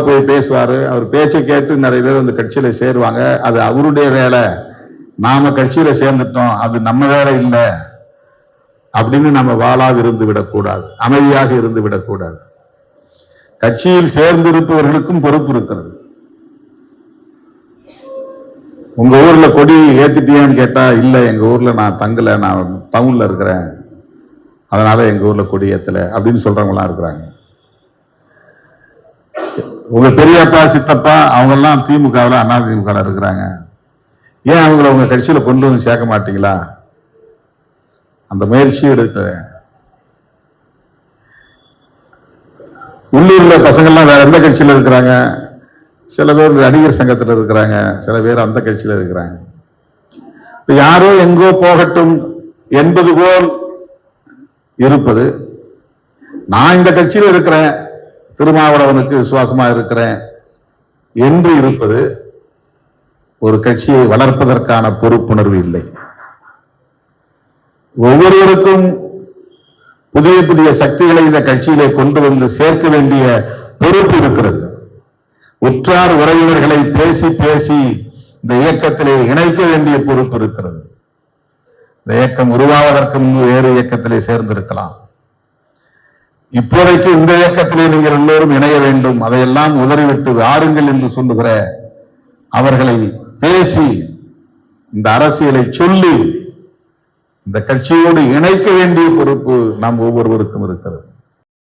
போய் பேசுவாரு. அவர் பேச்சை கேட்டு நிறைய பேர் வந்து கட்சியில சேருவாங்க. அது அவருடைய வேலை. நாம கட்சியில சேர்ந்துட்டோம். அது நம்ம வேலை இல்லை. அப்படின்னு நம்ம வாழாக இருந்து விடக்கூடாது. அமைதியாக இருந்து விடக்கூடாது. கட்சியில் சேர்ந்திருப்பவர்களுக்கும் பொறுப்பு இருக்கிறது. உங்க ஊர்ல கொடி ஏத்திட்டியான்னு கேட்டா இல்ல எங்க ஊர்ல நான் தங்கல. நான் டவுன்ல இருக்கிறேன். அதனால எங்க ஊர்ல கொடி ஏத்தல. அப்படின்னு சொல்றவங்களாம் இருக்கிறாங்க. உங்க பெரியப்பா சித்தப்பா அவங்க எல்லாம் திமுகவில் அண்ணா திமுக இருக்கிறாங்க. ஏன் அவங்கள உங்க கட்சியில கொண்டு வந்து சேர்க்க மாட்டீங்களா? அந்த முயற்சி எடுத்த. உள்ளூர்ல பசங்கள்லாம் வேற எந்த கட்சியில இருக்கிறாங்க? சில பேர் நடிகர் சங்கத்துல இருக்கிறாங்க சில பேர் அந்த கட்சியில இருக்கிறாங்க. யாரோ எங்கோ போகட்டும் என்பது போல் இருப்பது. நான் இந்த கட்சியில இருக்கிறேன். திருமாவளவனுக்கு விசுவாசமா இருக்கிறேன் என்று இருப்பது ஒரு கட்சியை வளர்ப்பதற்கான பொறுப்புணர்வு இல்லை. ஒவ்வொருவருக்கும் புதிய புதிய சக்திகளை இந்த கட்சியிலே கொண்டு வந்து சேர்க்க வேண்டிய பொறுப்பு இருக்கிறது. உற்றார் உறவினர்களை பேசி பேசி இந்த இயக்கத்திலே இணைக்க வேண்டிய பொறுப்பு இருக்கிறது. இந்த இயக்கம் உருவாவதற்கு முன்பு வேறு இயக்கத்திலே சேர்ந்திருக்கலாம். இப்போதைக்கு இந்த இயக்கத்திலே நீங்கள் எல்லோரும் இணைய வேண்டும். அதையெல்லாம் உதறிவிட்டு வாருங்கள் என்று சொல்லுகிற அவர்களை பேசி இந்த அரசியலை சொல்லி இந்த கட்சியோடு இணைக்க வேண்டிய பொறுப்பு நாம் ஒவ்வொருவருக்கும் இருக்கிறது.